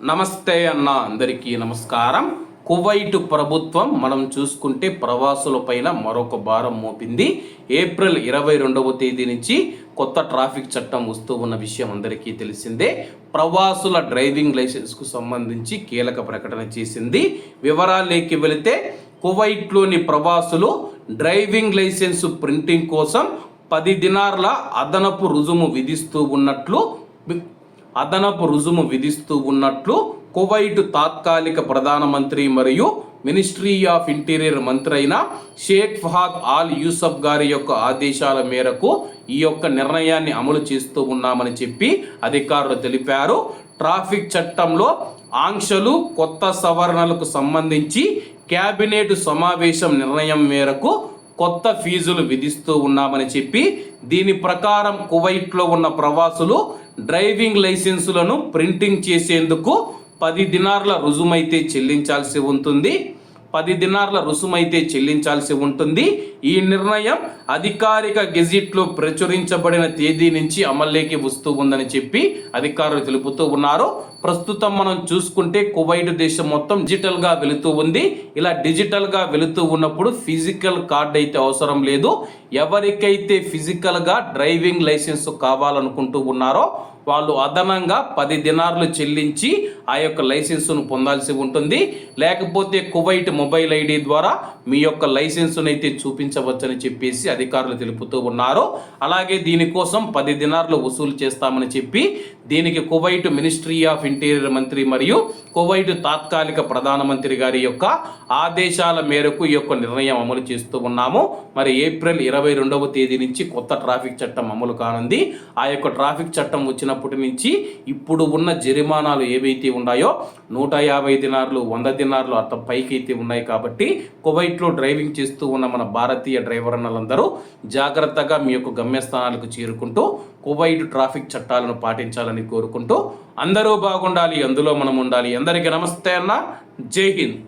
నమస్తే అన్న అందరికీ నమస్కారం. కువైట్ ప్రభుత్వం మనం చూసుకుంటే ప్రవాసులపైన మరొక భారం మోపింది. ఏప్రిల్ ఇరవై రెండవ తేదీ నుంచి కొత్త ట్రాఫిక్ చట్టం వస్తూ ఉన్న విషయం అందరికీ తెలిసిందే. ప్రవాసుల డ్రైవింగ్ లైసెన్స్కు సంబంధించి కీలక ప్రకటన చేసింది. వివరాలేకి వెళితే కువైట్లోని ప్రవాసులు డ్రైవింగ్ లైసెన్స్ ప్రింటింగ్ కోసం పది దినార్ల అదనపు రుజుము విధిస్తూ ఉన్నట్లు అదనపు రుజుము విధిస్తూ ఉన్నట్లు కువైట్ తాత్కాలిక ప్రధానమంత్రి మరియు మినిస్ట్రీ ఆఫ్ ఇంటీరియర్ మంత్రి అయిన షేక్ ఫహాద్ ఆల్ యూసఫ్ గారి యొక్క ఆదేశాల మేరకు ఈ యొక్క నిర్ణయాన్ని అమలు చేస్తూ ఉన్నామని చెప్పి అధికారులు తెలిపారు. ట్రాఫిక్ చట్టంలో ఆంక్షలు కొత్త సవరణలకు సంబంధించి కేబినెట్ సమావేశం నిర్ణయం మేరకు కొత్త ఫీజులు విధిస్తూ ఉన్నామని చెప్పి దీని ప్రకారం కువైట్లో ఉన్న ప్రవాసులు డ్రైవింగ్ లైసెన్సులను ప్రింటింగ్ చేసేందుకు పది దినార్ల రుజుమైతే చెల్లించాల్సి ఉంటుంది. పది దినార్ల రుసుమైతే చెల్లించాల్సి ఉంటుంది. ఈ నిర్ణయం అధికారిక గెజిట్లో ప్రచురించబడిన తేదీ నుంచి అమల్లోకి వస్తూ ఉందని చెప్పి అధికారులు తెలుపుతూ ఉన్నారు. ప్రస్తుతం మనం చూసుకుంటే కువైట్ దేశం మొత్తం డిజిటల్గా వెళుతూ ఉంది. ఇలా డిజిటల్గా వెళుతూ ఉన్నప్పుడు ఫిజికల్ కార్డ్ అయితే అవసరం లేదు. ఎవరికైతే ఫిజికల్గా డ్రైవింగ్ లైసెన్స్ కావాలనుకుంటూ ఉన్నారో వాళ్ళు అదనంగా పది దినార్లు చెల్లించి ఆ యొక్క లైసెన్సును పొందాల్సి ఉంటుంది. లేకపోతే కువైట్ మొబైల్ ఐడి ద్వారా మీ యొక్క లైసెన్సును అయితే చూపించవచ్చని చెప్పేసి అధికారులు తెలుపుతూ ఉన్నారు. అలాగే దీనికోసం పది దినార్లు వసూలు చేస్తామని చెప్పి దీనికి కువైట్ మినిస్ట్రీ ఆఫ్ ఇంటీరియర్ మంత్రి మరియు కువైట్ తాత్కాలిక ప్రధానమంత్రి గారి యొక్క ఆదేశాల మేరకు ఈ యొక్క నిర్ణయం అమలు చేస్తూ ఉన్నాము. మరి ఏప్రిల్ ఇరవై రెండవ తేదీ నుంచి కొత్త ట్రాఫిక్ చట్టం అమలు కానుంది. ఆ యొక్క ట్రాఫిక్ చట్టం వచ్చిన ఉన్నప్పటి నుంచి ఇప్పుడు ఉన్న జరిమానాలు ఏవైతే ఉన్నాయో నూట యాభై దినార్లు వంద దినార్లు అంత పైకి అయితే ఉన్నాయి కాబట్టి కువైట్లో డ్రైవింగ్ చేస్తూ ఉన్న మన భారతీయ డ్రైవర్ అన్నలందరూ జాగ్రత్తగా మీ యొక్క గమ్యస్థానాలకు చేరుకుంటూ కువైట్ ట్రాఫిక్ చట్టాలను పాటించాలని కోరుకుంటూ అందరూ బాగుండాలి అందులో మనం ఉండాలి. అందరికీ నమస్తే అన్న. జై హింద్.